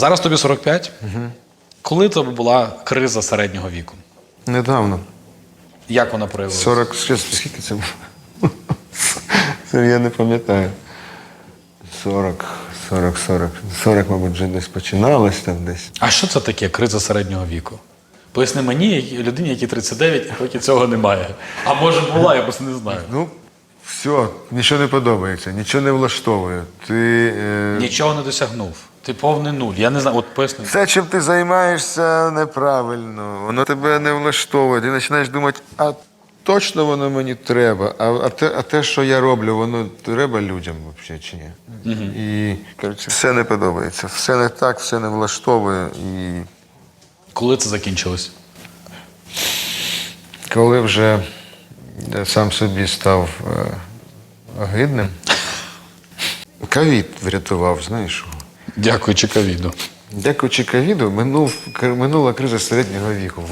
Зараз тобі 45. Угу. Коли тобі була криза середнього віку? Недавно. Як вона проявилася? 40, щас, скільки це було? Це я не пам'ятаю. 40, 40, 40. 40, мабуть, вже десь починалось там десь. А що це таке криза середнього віку? Поясни мені, людині, якій 39, поки цього немає. А може була, я просто не знаю. Ну, все, нічого не подобається, нічого не влаштовує. Ти. Е... Нічого не досягнув. Ти повний нуль. Я не знаю, от поясни. Все, чим ти займаєшся, неправильно. Воно тебе не влаштовує. Ти починаєш думати, а точно воно мені треба. А, а, те, а те, що я роблю, воно треба людям взагалі чи ні? І коротше, все не подобається, все не так, все не влаштовує. І Коли це закінчилось? коли вже я сам собі став е, огидним, ковід врятував, знаєш. Дякуючи ковіду. Дякуючи ковіду, минув, минула криза середнього віку.